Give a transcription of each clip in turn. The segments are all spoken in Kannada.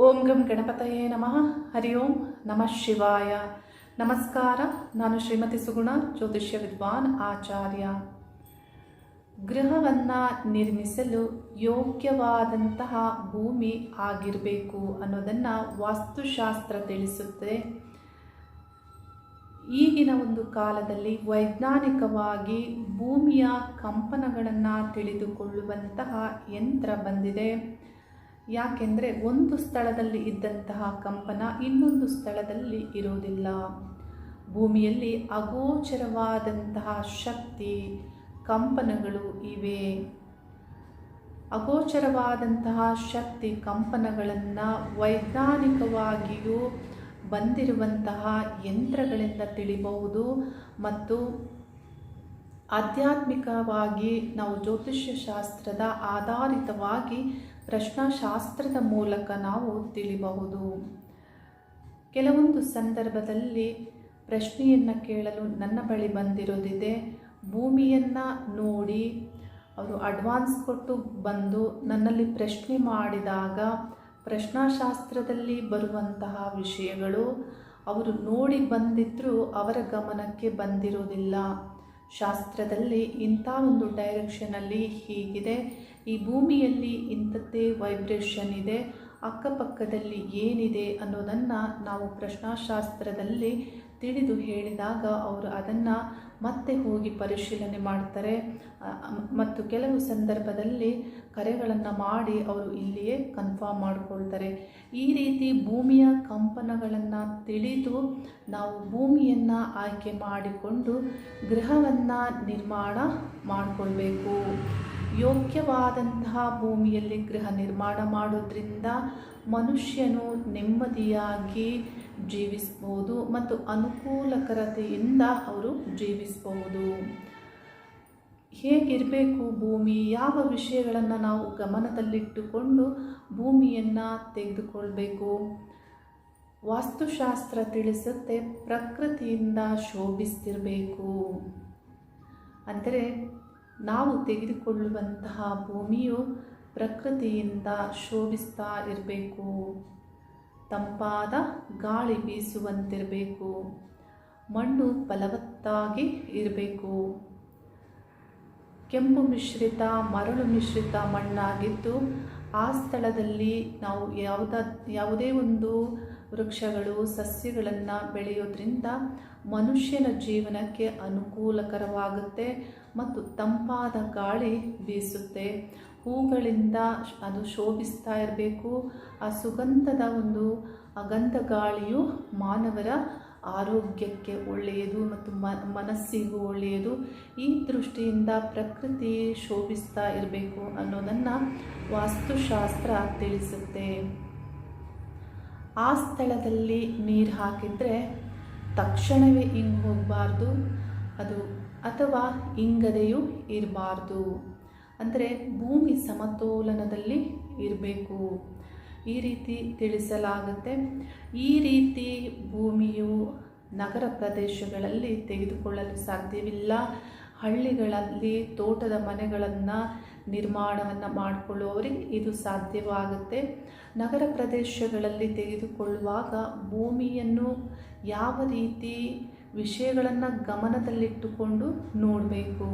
ಓಂ ಗಂ ಗಣಪತಯೇ ನಮಃ. ಹರಿ ಓಂ ನಮಃ ಶಿವಾಯ. ನಮಸ್ಕಾರ, ನಾನು ಶ್ರೀಮತಿ ಸುಗುಣ, ಜ್ಯೋತಿಷ್ಯ ವಿದ್ವಾನ್ ಆಚಾರ್ಯ. ಗೃಹವನ್ನು ನಿರ್ಮಿಸಲು ಯೋಗ್ಯವಾದಂತಹ ಭೂಮಿ ಆಗಿರಬೇಕು ಅನ್ನೋದನ್ನು ವಾಸ್ತುಶಾಸ್ತ್ರ ತಿಳಿಸುತ್ತೆ. ಈಗಿನ ಒಂದು ಕಾಲದಲ್ಲಿ ವೈಜ್ಞಾನಿಕವಾಗಿ ಭೂಮಿಯ ಕಂಪನಗಳನ್ನು ತಿಳಿದುಕೊಳ್ಳುವಂತಹ ಯಂತ್ರ ಬಂದಿದೆ. ಯಾಕೆಂದರೆ ಒಂದು ಸ್ಥಳದಲ್ಲಿ ಇದ್ದಂತಹ ಕಂಪನ ಇನ್ನೊಂದು ಸ್ಥಳದಲ್ಲಿ ಇರೋದಿಲ್ಲ ಭೂಮಿಯಲ್ಲಿ ಅಗೋಚರವಾದಂತಹ ಶಕ್ತಿ ಕಂಪನಗಳು ಇವೆ. ಅಗೋಚರವಾದಂತಹ ಶಕ್ತಿ ಕಂಪನಗಳನ್ನು ವೈಜ್ಞಾನಿಕವಾಗಿಯೂ ಬಂದಿರುವಂತಹ ಯಂತ್ರಗಳಿಂದ ತಿಳಿಬಹುದು ಮತ್ತು ಆಧ್ಯಾತ್ಮಿಕವಾಗಿ ನಾವು ಜ್ಯೋತಿಷ್ಯ ಶಾಸ್ತ್ರದ ಆಧಾರಿತವಾಗಿ ಪ್ರಶ್ನಾಶಾಸ್ತ್ರದ ಮೂಲಕ ನಾವು ತಿಳಿಬಹುದು. ಕೆಲವೊಂದು ಸಂದರ್ಭದಲ್ಲಿ ಪ್ರಶ್ನೆಯನ್ನು ಕೇಳಲು ನನ್ನ ಬಳಿ ಬಂದಿರೋದಿದೆ. ಭೂಮಿಯನ್ನು ನೋಡಿ, ಅವರು ಅಡ್ವಾನ್ಸ್ ಕೊಟ್ಟು ಬಂದು ನನ್ನಲ್ಲಿ ಪ್ರಶ್ನೆ ಮಾಡಿದಾಗ ಪ್ರಶ್ನಾಶಾಸ್ತ್ರದಲ್ಲಿ ಬರುವಂತಹ ವಿಷಯಗಳು ಅವರು ನೋಡಿ ಬಂದಿದ್ದರೂ ಅವರ ಗಮನಕ್ಕೆ ಬಂದಿರೋದಿಲ್ಲ. ಶಾಸ್ತ್ರದಲ್ಲಿ ಇಂಥ ಒಂದು ಡೈರೆಕ್ಷನಲ್ಲಿ ಹೀಗಿದೆ. ಈ ಭೂಮಿಯಲ್ಲಿ ಇಂಥದ್ದೇ ವೈಬ್ರೇಷನ್ ಇದೆ, ಅಕ್ಕಪಕ್ಕದಲ್ಲಿ ಏನಿದೆ ಅನ್ನೋದನ್ನು ನಾವು ಪ್ರಶ್ನಾಶಾಸ್ತ್ರದಲ್ಲಿ ತಿಳಿದು ಹೇಳಿದಾಗ ಅವರು ಅದನ್ನು ಮತ್ತೆ ಹೋಗಿ ಪರಿಶೀಲನೆ ಮಾಡ್ತಾರೆ. ಮತ್ತು ಕೆಲವು ಸಂದರ್ಭದಲ್ಲಿ ಕರೆಗಳನ್ನು ಮಾಡಿ ಅವರು ಇಲ್ಲಿಯೇ ಕನ್ಫರ್ಮ್ ಮಾಡಿಕೊಳ್ತಾರೆ. ಈ ರೀತಿ ಭೂಮಿಯ ಕಂಪನಗಳನ್ನು ತಿಳಿದು ನಾವು ಭೂಮಿಯನ್ನು ಆಯ್ಕೆ ಮಾಡಿಕೊಂಡು ಗೃಹವನ್ನು ನಿರ್ಮಾಣ ಮಾಡಿಕೊಳ್ಬೇಕು. ಯೋಗ್ಯವಾದಂತಹ ಭೂಮಿಯಲ್ಲಿ ಗೃಹ ನಿರ್ಮಾಣ ಮಾಡೋದ್ರಿಂದ ಮನುಷ್ಯನು ನೆಮ್ಮದಿಯಾಗಿ ಜೀವಿಸ್ಬೋದು ಮತ್ತು ಅನುಕೂಲಕರತೆಯಿಂದ ಅವರು ಜೀವಿಸಬಹುದು ಹೇಗಿರಬೇಕು ಭೂಮಿ? ಯಾವ ವಿಷಯಗಳನ್ನು ನಾವು ಗಮನದಲ್ಲಿಟ್ಟುಕೊಂಡು ಭೂಮಿಯನ್ನು ತೆಗೆದುಕೊಳ್ಬೇಕು? ವಾಸ್ತುಶಾಸ್ತ್ರ ತಿಳಿಸುತ್ತೆ ಪ್ರಕೃತಿಯಿಂದ ಶೋಭಿಸ್ತಿರಬೇಕು. ಅಂದರೆ ನಾವು ತೆಗೆದುಕೊಳ್ಳುವಂತಹ ಭೂಮಿಯು ಪ್ರಕೃತಿಯಿಂದ ಶೋಭಿಸ್ತಾ ಇರಬೇಕು. ತಂಪಾದ ಗಾಳಿ ಬೀಸುವಂತಿರಬೇಕು. ಮಣ್ಣು ಫಲವತ್ತಾಗಿ ಇರಬೇಕು. ಕೆಂಪು ಮಿಶ್ರಿತ, ಮರಳು ಮಿಶ್ರಿತ ಮಣ್ಣಾಗಿದ್ದು, ಆ ಸ್ಥಳದಲ್ಲಿ ನಾವು ಯಾವುದ, ಯಾವುದೇ ಒಂದು ವೃಕ್ಷಗಳು, ಸಸ್ಯಗಳನ್ನು ಬೆಳೆಯೋದ್ರಿಂದ ಮನುಷ್ಯನ ಜೀವನಕ್ಕೆ ಅನುಕೂಲಕರವಾಗುತ್ತೆ. ಮತ್ತು ತಂಪಾದ ಗಾಳಿ ಬೀಸುತ್ತೆ. ಹೂಗಳಿಂದ ಅದು ಶೋಭಿಸ್ತಾ ಇರಬೇಕು. ಆ ಸುಗಂಧದ ಒಂದು ಅಗಂಧ ಗಾಳಿಯು ಮಾನವರ ಆರೋಗ್ಯಕ್ಕೆ ಒಳ್ಳೆಯದು ಮತ್ತು ಮನಸ್ಸಿಗೂ ಒಳ್ಳೆಯದು. ಈ ದೃಷ್ಟಿಯಿಂದ ಪ್ರಕೃತಿ ಶೋಭಿಸ್ತಾ ಇರಬೇಕು ಅನ್ನೋದನ್ನು ವಾಸ್ತುಶಾಸ್ತ್ರ ತಿಳಿಸುತ್ತೆ. ಆ ಸ್ಥಳದಲ್ಲಿ ನೀರು ಹಾಕಿದರೆ ತಕ್ಷಣವೇ ಹಿಂಗೆ ಹೋಗಬಾರ್ದು. ಅದು ಅಥವಾ ಇಂಗದೆಯೂ ಇರಬಾರ್ದು. ಅಂದರೆ ಭೂಮಿ ಸಮತೋಲನದಲ್ಲಿ ಇರಬೇಕು. ಈ ರೀತಿ ತಿಳಿಸಲಾಗುತ್ತೆ. ಈ ರೀತಿ ಭೂಮಿಯು ನಗರ ಪ್ರದೇಶಗಳಲ್ಲಿ ತೆಗೆದುಕೊಳ್ಳಲು ಸಾಧ್ಯವಿಲ್ಲ. ಹಳ್ಳಿಗಳಲ್ಲಿ ತೋಟದ ಮನೆಗಳನ್ನು ನಿರ್ಮಾಣವನ್ನು ಮಾಡಿಕೊಳ್ಳುವವರಿಗೆ ಇದು ಸಾಧ್ಯವಾಗುತ್ತೆ. ನಗರ ಪ್ರದೇಶಗಳಲ್ಲಿ ತೆಗೆದುಕೊಳ್ಳುವಾಗ ಭೂಮಿಯನ್ನು ಯಾವ ರೀತಿ ವಿಷಯಗಳನ್ನು ಗಮನದಲ್ಲಿಟ್ಟುಕೊಂಡು ನೋಡಬೇಕು.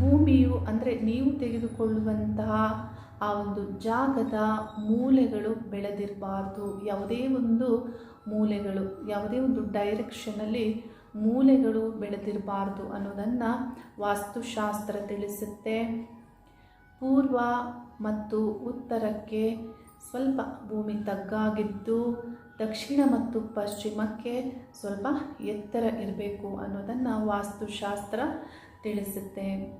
ಭೂಮಿಯು ಅಂದರೆ ನೀವು ತೆಗೆದುಕೊಳ್ಳುವಂತಹ ಆ ಒಂದು ಜಾಗದ ಮೂಲೆಗಳು ಬೆಳೆದಿರಬಾರ್ದು. ಯಾವುದೇ ಒಂದು ಮೂಲೆಗಳು, ಯಾವುದೇ ಒಂದು ಡೈರೆಕ್ಷನಲ್ಲಿ ಮೂಲೆಗಳು ಬೆಳೆದಿರಬಾರ್ದು ಅನ್ನೋದನ್ನು ವಾಸ್ತುಶಾಸ್ತ್ರ ತಿಳಿಸುತ್ತೆ. ಪೂರ್ವ ಮತ್ತು ಉತ್ತರಕ್ಕೆ ಸ್ವಲ್ಪ ಭೂಮಿ ತಗ್ಗಾಗಿದ್ದು ದಕ್ಷಿಣ ಮತ್ತು ಪಶ್ಚಿಮಕ್ಕೆ ಸ್ವಲ್ಪ ಎತ್ತರ ಇರಬೇಕು ಅನ್ನೋದನ್ನು ವಾಸ್ತುಶಾಸ್ತ್ರ ತಿಳಿಸುತ್ತೆ.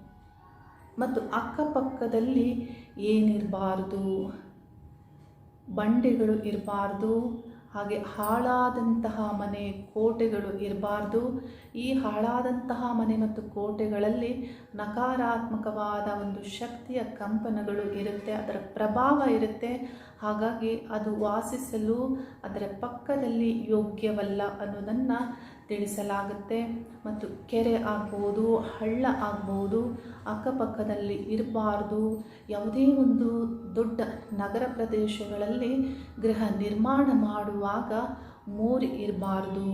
ಮತ್ತು ಅಕ್ಕಪಕ್ಕದಲ್ಲಿ ಏನಿರಬಾರ್ದು? ಬಂಡೆಗಳು ಇರಬಾರ್ದು? ಹಾಗೆ ಹಾಳಾದಂತಹ ಮನೆ ಕೋಟೆಗಳು ಇರಬಾರ್ದು. ಈ ಹಾಳಾದಂತಹ ಮನೆ ಮತ್ತು ಕೋಟೆಗಳಲ್ಲಿ ನಕಾರಾತ್ಮಕವಾದ ಒಂದು ಶಕ್ತಿಯ ಕಂಪನಗಳು ಇರುತ್ತೆ, ಅದರ ಪ್ರಭಾವ ಇರುತ್ತೆ. ಹಾಗಾಗಿ ಅದು ವಾಸಿಸಲು ಅದರ ಪಕ್ಕದಲ್ಲಿ ಯೋಗ್ಯವಲ್ಲ ಅನ್ನೋದನ್ನು ತಿಳಿಸಲಾಗುತ್ತೆ ಮತ್ತು ಕೆರೆ ಆಗ್ಬೋದು, ಹಳ್ಳ ಆಗ್ಬೋದು, ಅಕ್ಕಪಕ್ಕದಲ್ಲಿ ಇರಬಾರ್ದು. ಯಾವುದೇ ಒಂದು ದೊಡ್ಡ ನಗರ ಪ್ರದೇಶಗಳಲ್ಲಿ ಗೃಹ ನಿರ್ಮಾಣ ಮಾಡುವಾಗ ಮೋರಿ ಇರಬಾರ್ದು.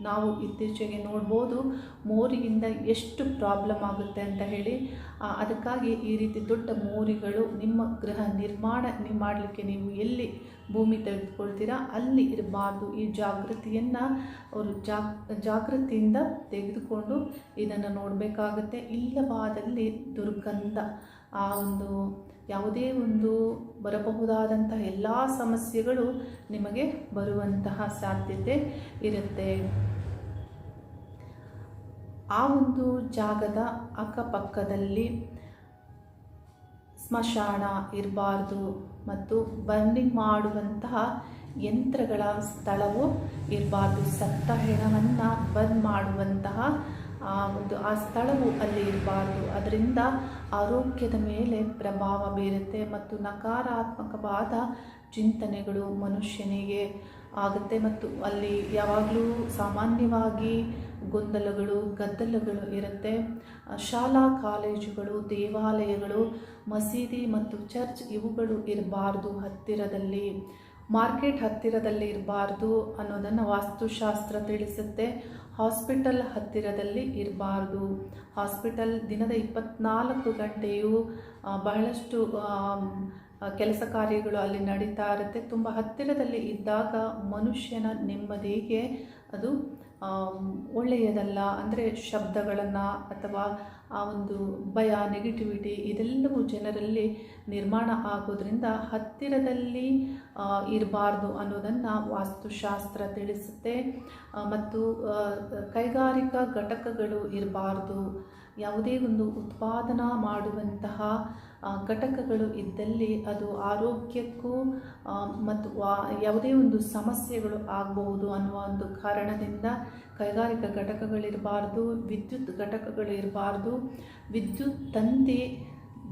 ನಾವು ಇತ್ತೀಚೆಗೆ ನೋಡ್ಬೋದು ಮೋರಿಯಿಂದ ಎಷ್ಟು ಪ್ರಾಬ್ಲಮ್ ಆಗುತ್ತೆ ಅಂತ ಹೇಳಿ ಅದಕ್ಕಾಗಿ ಈ ರೀತಿ ದೊಡ್ಡ ಮೋರಿಗಳು ನಿಮ್ಮ ಗೃಹ ನಿರ್ಮಾಣ ಮಾಡಲಿಕ್ಕೆ ನೀವು ಎಲ್ಲಿ ಭೂಮಿ ತೆಗೆದುಕೊಳ್ತೀರಾ? ಅಲ್ಲಿ ಇರಬಾರ್ದು. ಈ ಜಾಗೃತಿಯನ್ನು ಅವರು ಜಾ ಜಾಗೃತಿಯಿಂದ ತೆಗೆದುಕೊಂಡು ಇದನ್ನು ನೋಡಬೇಕಾಗುತ್ತೆ. ಇಲ್ಲವಾದಲ್ಲಿ ದುರ್ಗಂಧ, ಆ ಒಂದು ಯಾವುದೇ ಒಂದು ಬರಬಹುದಾದಂತಹ ಎಲ್ಲ ಸಮಸ್ಯೆಗಳು ನಿಮಗೆ ಬರುವಂತಹ ಸಾಧ್ಯತೆ ಇರುತ್ತೆ. ಆ ಒಂದು ಜಾಗದ ಅಕ್ಕಪಕ್ಕದಲ್ಲಿ ಸ್ಮಶಾನ ಇರಬಾರ್ದು. ಮತ್ತು ಬರ್ನಿಂಗ್ ಮಾಡುವಂತಹ ಯಂತ್ರಗಳ ಸ್ಥಳವು ಇರಬಾರ್ದು. ಸತ್ತ ಹೆಣವನ್ನು ಬಂದ್ ಮಾಡುವಂತಹ ಒಂದು, ಆ ಸ್ಥಳವು ಅಲ್ಲಿ ಇರಬಾರ್ದು. ಅದರಿಂದ ಆರೋಗ್ಯದ ಮೇಲೆ ಪ್ರಭಾವ ಬೀರುತ್ತೆ ಮತ್ತು ನಕಾರಾತ್ಮಕವಾದ ಚಿಂತನೆಗಳು ಮನುಷ್ಯನಿಗೆ ಆಗುತ್ತೆ ಮತ್ತು ಅಲ್ಲಿ ಯಾವಾಗಲೂ ಸಾಮಾನ್ಯವಾಗಿ ಗೊಂದಲಗಳು, ಗದ್ದಲಗಳು ಇರುತ್ತೆ. ಶಾಲಾ ಕಾಲೇಜುಗಳು, ದೇವಾಲಯಗಳು ಮಸೀದಿ ಮತ್ತು ಚರ್ಚ್ ಇವುಗಳು ಇರಬಾರ್ದು, ಹತ್ತಿರದಲ್ಲಿ, ಮಾರ್ಕೆಟ್ ಹತ್ತಿರದಲ್ಲಿ ಇರಬಾರ್ದು ಅನ್ನೋದನ್ನು ವಾಸ್ತುಶಾಸ್ತ್ರ ತಿಳಿಸುತ್ತೆ. ಹಾಸ್ಪಿಟಲ್ ಹತ್ತಿರದಲ್ಲಿ ಇರಬಾರ್ದು. ಹಾಸ್ಪಿಟಲ್ ದಿನದ ಇಪ್ಪತ್ನಾಲ್ಕು ಗಂಟೆಯೂ ಬಹಳಷ್ಟು ಕೆಲಸ ಕಾರ್ಯಗಳು ಅಲ್ಲಿ ನಡೀತಾ ಇರುತ್ತೆ. ತುಂಬ ಹತ್ತಿರದಲ್ಲಿ ಇದ್ದಾಗ ಮನುಷ್ಯನ ನೆಮ್ಮದಿಗೆ ಅದು ಒಳ್ಳೆಯದಲ್ಲ ಅಂದರೆ ಶಬ್ದಗಳನ್ನು ಅಥವಾ ಆ ಒಂದು ಭಯ ನೆಗೆಟಿವಿಟಿ ಇದೆಲ್ಲವೂ ಜನರಲ್ಲಿ ನಿರ್ಮಾಣ ಆಗೋದ್ರಿಂದ ಹತ್ತಿರದಲ್ಲಿ ಇರಬಾರ್ದು ಅನ್ನೋದನ್ನು ವಾಸ್ತುಶಾಸ್ತ್ರ ತಿಳಿಸುತ್ತೆ. ಮತ್ತು ಕೈಗಾರಿಕಾ ಘಟಕಗಳು ಇರಬಾರ್ದು. ಯಾವುದೇ ಒಂದು ಉತ್ಪಾದನಾ ಮಾಡುವಂತಹ ಘಟಕಗಳು ಇದ್ದಲ್ಲಿ ಅದು ಆರೋಗ್ಯಕ್ಕೂ ಮತ್ತು ಯಾವುದೇ ಒಂದು ಸಮಸ್ಯೆಗಳು ಆಗಬಹುದು ಅನ್ನುವ ಒಂದು ಕಾರಣದಿಂದ ಕೈಗಾರಿಕಾ ಘಟಕಗಳಿರಬಾರ್ದು, ವಿದ್ಯುತ್ ಘಟಕಗಳು ಇರಬಾರ್ದು ವಿದ್ಯುತ್ ತಂತಿ,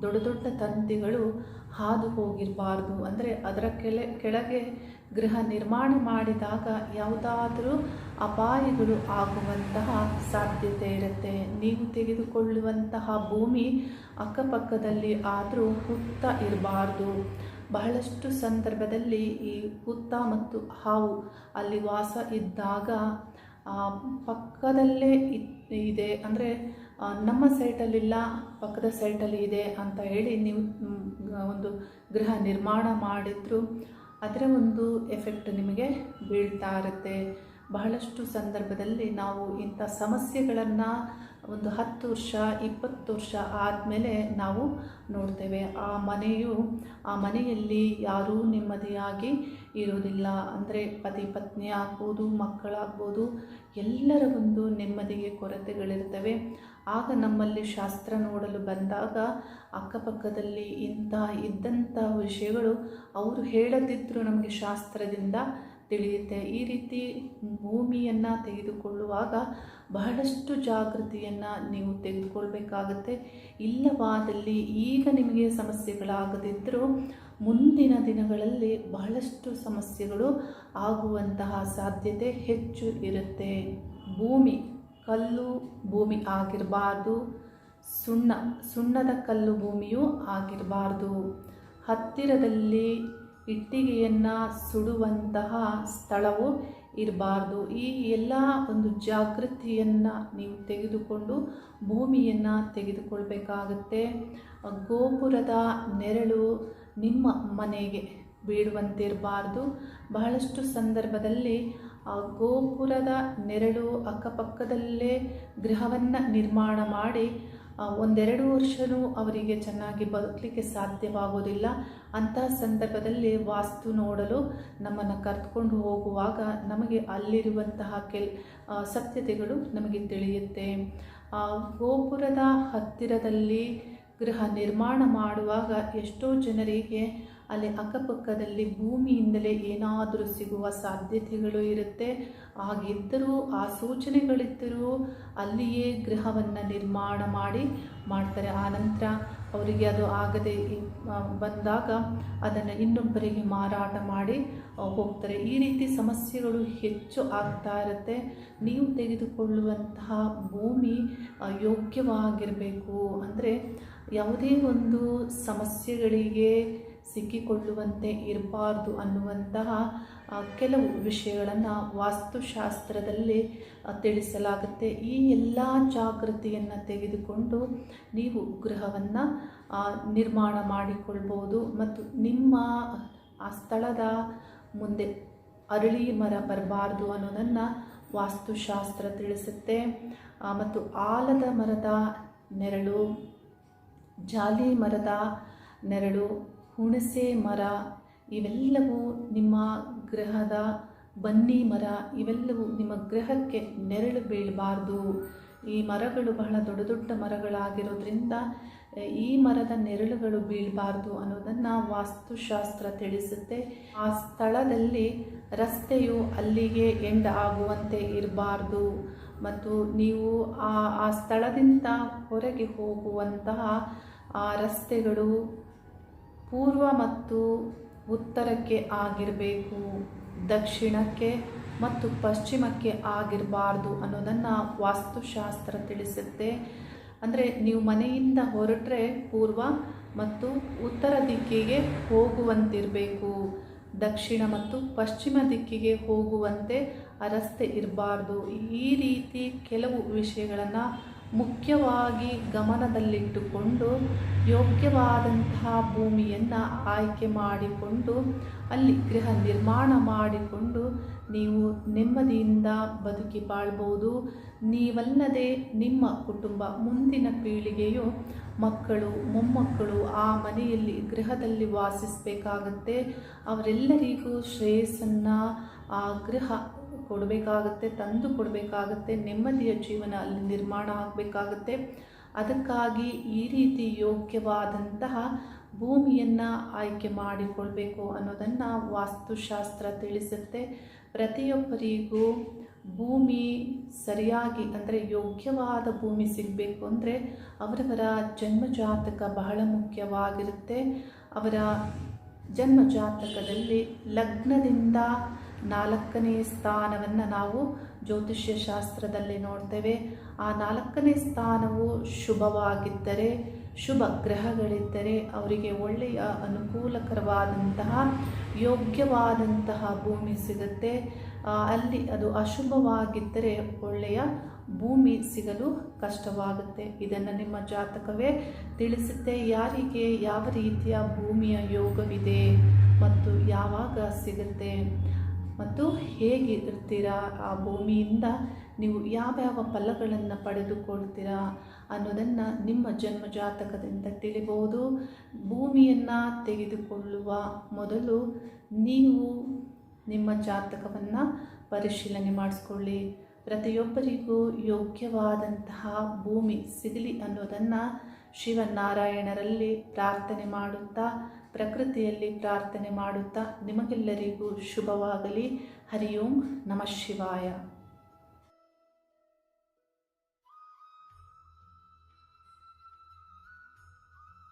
ದೊಡ್ಡ ದೊಡ್ಡ ತಂತಿಗಳು ಹಾದು ಹೋಗಿರಬಾರ್ದು. ಅಂದರೆ ಅದರ ಕೆಳ, ಕೆಳಗೆ ಗೃಹ ನಿರ್ಮಾಣ ಮಾಡಿದಾಗ ಯಾವುದಾದರೂ ಅಪಾಯಗಳು ಆಗುವಂತಹ ಸಾಧ್ಯತೆ ಇರುತ್ತೆ. ನೀವು ತೆಗೆದುಕೊಳ್ಳುವಂತಹ ಭೂಮಿ ಅಕ್ಕಪಕ್ಕದಲ್ಲಿ ಆದರೂ ಹುತ್ತ ಇರಬಾರ್ದು. ಬಹಳಷ್ಟು ಸಂದರ್ಭದಲ್ಲಿ ಈ ಹುತ್ತ ಮತ್ತು ಹಾವು ಅಲ್ಲಿ ವಾಸ ಇದ್ದಾಗ ಪಕ್ಕದಲ್ಲೇ ಇದೆ. ಅಂದರೆ ನಮ್ಮ ಸೈಟಲ್ಲಿಲ್ಲ, ಪಕ್ಕದ ಸೈಟಲ್ಲಿ ಇದೆ ಅಂತ ಹೇಳಿ ನೀವು ಒಂದು ಗೃಹ ನಿರ್ಮಾಣ ಮಾಡಿದ್ರು, ಅದರ ಒಂದು ಎಫೆಕ್ಟ್ ನಿಮಗೆ ಬೀಳ್ತಾ ಇರುತ್ತೆ. ಬಹಳಷ್ಟು ಸಂದರ್ಭದಲ್ಲಿ ನಾವು ಇಂಥ ಸಮಸ್ಯೆಗಳನ್ನು ಒಂದು ಹತ್ತು ವರ್ಷ, ಇಪ್ಪತ್ತು ವರ್ಷ ಆದಮೇಲೆ ನಾವು ನೋಡ್ತೇವೆ. ಆ ಮನೆಯು, ಆ ಮನೆಯಲ್ಲಿ ಯಾರೂ ನೆಮ್ಮದಿಯಾಗಿ ಇರೋದಿಲ್ಲ ಅಂದರೆ ಪತಿ ಪತ್ನಿ ಆಗ್ಬೋದು, ಮಕ್ಕಳಾಗ್ಬೋದು, ಎಲ್ಲರ ಒಂದು ನೆಮ್ಮದಿಗೆ ಕೊರತೆಗಳಿರ್ತವೆ. ಆಗ ನಮ್ಮಲ್ಲಿ ಶಾಸ್ತ್ರ ನೋಡಲು ಬಂದಾಗ ಅಕ್ಕಪಕ್ಕದಲ್ಲಿ ಇಂಥ ಇದ್ದಂಥ ವಿಷಯಗಳು ಅವರು ಹೇಳದಿದ್ದರೂ ನಮಗೆ ಶಾಸ್ತ್ರದಿಂದ ತಿಳಿಯುತ್ತೆ. ಈ ರೀತಿ ಭೂಮಿಯನ್ನು ತೆಗೆದುಕೊಳ್ಳುವಾಗ ಬಹಳಷ್ಟು ಜಾಗೃತಿಯನ್ನು ನೀವು ತೆಗೆದುಕೊಳ್ಬೇಕಾಗತ್ತೆ. ಇಲ್ಲವಾದಲ್ಲಿ ಈಗ ನಿಮಗೆ ಸಮಸ್ಯೆಗಳಾಗದಿದ್ದರೂ ಮುಂದಿನ ದಿನಗಳಲ್ಲಿ ಬಹಳಷ್ಟು ಸಮಸ್ಯೆಗಳು ಆಗುವಂತಹ ಸಾಧ್ಯತೆ ಹೆಚ್ಚು ಇರುತ್ತೆ. ಭೂಮಿ, ಕಲ್ಲು ಭೂಮಿ ಆಗಿರಬಾರ್ದು. ಸುಣ್ಣ, ಸುಣ್ಣದ ಕಲ್ಲು ಭೂಮಿಯೂ ಆಗಿರಬಾರ್ದು. ಹತ್ತಿರದಲ್ಲಿ ಇಟ್ಟಿಗೆಯನ್ನು ಸುಡುವಂತಹ ಸ್ಥಳವು ಇರಬಾರ್ದು. ಈ ಎಲ್ಲ ಒಂದು ಜಾಗೃತಿಯನ್ನು ನೀವು ತೆಗೆದುಕೊಂಡು ಭೂಮಿಯನ್ನು ತೆಗೆದುಕೊಳ್ಬೇಕಾಗತ್ತೆ. ಗೋಪುರದ ನೆರಳು ನಿಮ್ಮ ಮನೆಗೆ ಬೀಳುವಂತಿರಬಾರ್ದು. ಬಹಳಷ್ಟು ಸಂದರ್ಭದಲ್ಲಿ ಆ ಗೋಪುರದ ನೆರಳು ಅಕ್ಕಪಕ್ಕದಲ್ಲೇ ಗೃಹವನ್ನು ನಿರ್ಮಾಣ ಮಾಡಿ ಒಂದೆರಡು ವರ್ಷವೂ ಅವರಿಗೆ ಚೆನ್ನಾಗಿ ಬದುಕಲಿಕ್ಕೆ ಸಾಧ್ಯವಾಗೋದಿಲ್ಲ ಅಂತಹ ಸಂದರ್ಭದಲ್ಲಿ ವಾಸ್ತು ನೋಡಲು ನಮ್ಮನ್ನು ಕರೆದುಕೊಂಡು ಹೋಗುವಾಗ ನಮಗೆ ಅಲ್ಲಿರುವಂತಹ ಕೆಲ್ ಸತ್ಯತೆಗಳು ನಮಗೆ ತಿಳಿಯುತ್ತೆ. ಗೋಪುರದ ಹತ್ತಿರದಲ್ಲಿ ಗೃಹ ನಿರ್ಮಾಣ ಮಾಡುವಾಗ ಎಷ್ಟೋ ಜನರಿಗೆ ಅಲ್ಲಿ ಅಕ್ಕಪಕ್ಕದಲ್ಲಿ ಭೂಮಿಯಿಂದಲೇ ಏನಾದರೂ ಸಿಗುವ ಸಾಧ್ಯತೆಗಳು ಇರುತ್ತೆ. ಹಾಗಿದ್ದರೂ, ಆ ಸೂಚನೆಗಳಿದ್ದರೂ ಅಲ್ಲಿಯೇ ಗೃಹವನ್ನು ನಿರ್ಮಾಣ ಮಾಡಿ ಮಾಡ್ತಾರೆ. ಆನಂತರ ಅವರಿಗೆ ಅದು ಆಗದೆ ಬಂದಾಗ ಅದನ್ನು ಇನ್ನೊಬ್ಬರಿಗೆ ಮಾರಾಟ ಮಾಡಿ ಹೋಗ್ತಾರೆ. ಈ ರೀತಿ ಸಮಸ್ಯೆಗಳು ಹೆಚ್ಚು ಆಗ್ತಾ ಇರುತ್ತೆ. ನೀವು ತೆಗೆದುಕೊಳ್ಳುವಂತಹ ಭೂಮಿ ಯೋಗ್ಯವಾಗಿರಬೇಕು. ಅಂದರೆ ಯಾವುದೇ ಒಂದು ಸಮಸ್ಯೆಗಳಿಗೆ ಸಿಕ್ಕಿಕೊಳ್ಳುವಂತೆ ಇರಬಾರ್ದು ಅನ್ನುವಂತಹ ಕೆಲವು ವಿಷಯಗಳನ್ನು ವಾಸ್ತುಶಾಸ್ತ್ರದಲ್ಲಿ ತಿಳಿಸಲಾಗುತ್ತೆ. ಈ ಎಲ್ಲ ಜಾಗೃತಿಯನ್ನು ತೆಗೆದುಕೊಂಡು ನೀವು ಗೃಹವನ್ನು ನಿರ್ಮಾಣ ಮಾಡಿಕೊಳ್ಬೋದು. ಮತ್ತು ನಿಮ್ಮ, ಆ, ಸ್ಥಳದ ಮುಂದೆ ಅರಳಿ ಮರ ಬರಬಾರ್ದು ಅನ್ನೋದನ್ನು ವಾಸ್ತುಶಾಸ್ತ್ರ ತಿಳಿಸುತ್ತೆ. ಮತ್ತು ಆಲದ ಮರದ ನೆರಳು, ಜಾಲಿ ಮರದ ನೆರಳು ಹುಣಸೆ ಮರ, ಇವೆಲ್ಲವೂ ನಿಮ್ಮ ಗೃಹದ ಬನ್ನಿ ಮರ, ಇವೆಲ್ಲವೂ ನಿಮ್ಮ ಗೃಹಕ್ಕೆ ನೆರಳು ಬೀಳಬಾರ್ದು. ಈ ಮರಗಳು ಬಹಳ ದೊಡ್ಡ ದೊಡ್ಡ ಮರಗಳಾಗಿರೋದ್ರಿಂದ ಈ ಮರದ ನೆರಳುಗಳು ಬೀಳಬಾರ್ದು ಅನ್ನೋದನ್ನು ವಾಸ್ತುಶಾಸ್ತ್ರ ತಿಳಿಸುತ್ತೆ. ಆ ಸ್ಥಳದಲ್ಲಿ ರಸ್ತೆಯು ಅಲ್ಲಿಗೆ ಎಂಡ್ ಆಗುವಂತೆ ಇರಬಾರ್ದು. ಮತ್ತು ನೀವು ಆ ಆ ಸ್ಥಳದಿಂದ ಹೊರಗೆ ಹೋಗುವಂತಹ ಆ ರಸ್ತೆಗಳು ಪೂರ್ವ ಮತ್ತು ಉತ್ತರಕ್ಕೆ ಆಗಿರಬೇಕು, ದಕ್ಷಿಣಕ್ಕೆ ಮತ್ತು ಪಶ್ಚಿಮಕ್ಕೆ ಆಗಿರಬಾರ್ದು ಅನ್ನೋದನ್ನು ವಾಸ್ತುಶಾಸ್ತ್ರ ತಿಳಿಸುತ್ತೆ. ಅಂದರೆ ನೀವು ಮನೆಯಿಂದ ಹೊರಟ್ರೆ ಪೂರ್ವ ಮತ್ತು ಉತ್ತರ ದಿಕ್ಕಿಗೆ ಹೋಗುವಂತಿರಬೇಕು. ದಕ್ಷಿಣ ಮತ್ತು ಪಶ್ಚಿಮ ದಿಕ್ಕಿಗೆ ಹೋಗುವಂತೆ ರಸ್ತೆ ಇರಬಾರ್ದು. ಈ ರೀತಿ ಕೆಲವು ವಿಷಯಗಳನ್ನು ಮುಖ್ಯವಾಗಿ ಗಮನದಲ್ಲಿಟ್ಟುಕೊಂಡು ಯೋಗ್ಯವಾದಂತಹ ಭೂಮಿಯನ್ನು ಆಯ್ಕೆ ಮಾಡಿಕೊಂಡು ಅಲ್ಲಿ ಗೃಹ ನಿರ್ಮಾಣ ಮಾಡಿಕೊಂಡು ನೀವು ನೆಮ್ಮದಿಯಿಂದ ಬದುಕಿ ಬಾಳ್ಬೋದು. ನೀವಲ್ಲದೆ ನಿಮ್ಮ ಕುಟುಂಬ ಮುಂದಿನ ಪೀಳಿಗೆಯು ಮಕ್ಕಳು, ಮೊಮ್ಮಕ್ಕಳು ಆ ಮನೆಯಲ್ಲಿ ಗೃಹದಲ್ಲಿ ವಾಸಿಸಬೇಕಾಗತ್ತೆ. ಅವರೆಲ್ಲರಿಗೂ ಶ್ರೇಯಸ್ಸನ್ನು ಆ ಗೃಹ ಕೊಡಬೇಕಾಗತ್ತೆ, ತಂದು ಕೊಡಬೇಕಾಗತ್ತೆ, ನೆಮ್ಮದಿಯ ಜೀವನ ಅಲ್ಲಿ ನಿರ್ಮಾಣ ಆಗಬೇಕಾಗತ್ತೆ. ಅದಕ್ಕಾಗಿ ಈ ರೀತಿ ಯೋಗ್ಯವಾದಂತಹ ಭೂಮಿಯನ್ನು ಆಯ್ಕೆ ಮಾಡಿಕೊಳ್ಬೇಕು ಅನ್ನೋದನ್ನು ವಾಸ್ತುಶಾಸ್ತ್ರ ತಿಳಿಸುತ್ತೆ. ಪ್ರತಿಯೊಬ್ಬರಿಗೂ ಭೂಮಿ ಸರಿಯಾಗಿ ಅಂದರೆ ಯೋಗ್ಯವಾದ ಭೂಮಿ ಸಿಗಬೇಕು ಅಂದರೆ ಅವರವರ ಜನ್ಮಜಾತಕ ಬಹಳ ಮುಖ್ಯವಾಗಿರುತ್ತೆ. ಅವರ ಜನ್ಮ ಜಾತಕದಲ್ಲಿ ಲಗ್ನದಿಂದ ನಾಲ್ಕನೇ ಸ್ಥಾನವನ್ನು ನಾವು ಜ್ಯೋತಿಷ್ಯ ಶಾಸ್ತ್ರದಲ್ಲಿ ನೋಡ್ತೇವೆ. ಆ ನಾಲ್ಕನೇ ಸ್ಥಾನವು ಶುಭವಾಗಿದ್ದರೆ, ಶುಭ ಗ್ರಹಗಳಿದ್ದರೆ ಅವರಿಗೆ ಒಳ್ಳೆಯ ಅನುಕೂಲಕರವಾದಂತಹ, ಯೋಗ್ಯವಾದಂತಹ ಭೂಮಿ ಸಿಗುತ್ತೆ. ಅಲ್ಲಿ ಅದು ಅಶುಭವಾಗಿದ್ದರೆ ಒಳ್ಳೆಯ ಭೂಮಿ ಸಿಗಲು ಕಷ್ಟವಾಗುತ್ತೆ. ಇದನ್ನು ನಿಮ್ಮ ಜಾತಕವೇ ತಿಳಿಸುತ್ತೆ. ಯಾರಿಗೆ ಯಾವ ರೀತಿಯ ಭೂಮಿಯ ಯೋಗವಿದೆ ಮತ್ತು ಯಾವಾಗ ಸಿಗುತ್ತೆ? ಮತ್ತು ಹೇಗೆ ಇರ್ತೀರಾ ಆ ಭೂಮಿಯಿಂದ ನೀವು ಯಾವ್ಯಾವ ಫಲಗಳನ್ನು ಪಡೆದುಕೊಳ್ತೀರಾ ಅನ್ನೋದನ್ನು ನಿಮ್ಮ ಜನ್ಮ ಜಾತಕದಿಂದ ತಿಳಿಬೋದು. ಭೂಮಿಯನ್ನು ತೆಗೆದುಕೊಳ್ಳುವ ಮೊದಲು ನೀವು ನಿಮ್ಮ ಜಾತಕವನ್ನು ಪರಿಶೀಲನೆ ಮಾಡಿಸ್ಕೊಳ್ಳಿ. ಪ್ರತಿಯೊಬ್ಬರಿಗೂ ಯೋಗ್ಯವಾದಂತಹ ಭೂಮಿ ಸಿಗಲಿ ಅನ್ನೋದನ್ನು ಶಿವನಾರಾಯಣರಲ್ಲಿ ಪ್ರಾರ್ಥನೆ ಮಾಡುತ್ತಾ ಪ್ರಕೃತಿಯಲ್ಲಿ ಪ್ರಾರ್ಥನೆ ಮಾಡುತ್ತಾ ನಿಮಗೆಲ್ಲರಿಗೂ ಶುಭವಾಗಲಿ. ಹರಿ ಓಂ ನಮಃ ಶಿವಾಯ.